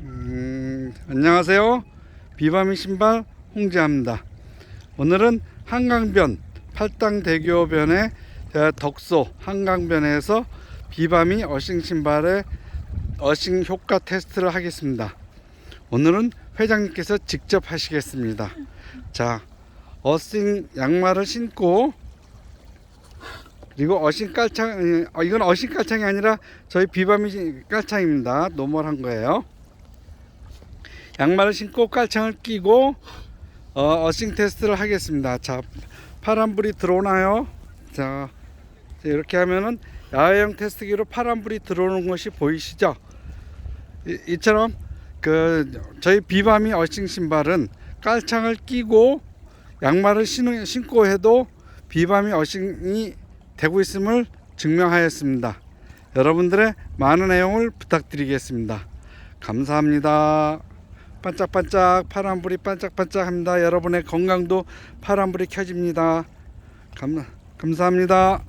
음, 안녕하세요. 비바미 신발 홍지합니다. 오늘은 한강변 팔당대교변의 덕소 한강변에서 비바미 어싱 신발의 어싱 효과 테스트를 하겠습니다. 오늘은 회장님께서 직접 하시겠습니다. 자, 어싱 양말을 신고 그리고 어싱 깔창 어, 이건 어싱 깔창이 아니라 저희 비바미 깔창입니다. 노멀한 거예요. 양말을 신고 깔창을 끼고 어, 어싱 테스트를 하겠습니다. 자, 파란불이 들어오나요? 자, 자, 이렇게 하면은 야외형 테스트기로 파란불이 들어오는 것이 보이시죠? 이, 이처럼 그 저희 비바미 어싱 신발은 깔창을 끼고 양말을 신으, 신고 해도 비바미 어싱이 되고 있음을 증명하였습니다. 여러분들의 많은 애용을 부탁드리겠습니다. 감사합니다. 반짝반짝 파란불이 반짝반짝합니다. 여러분의 건강도 파란불이 켜집니다. 감, 감사합니다.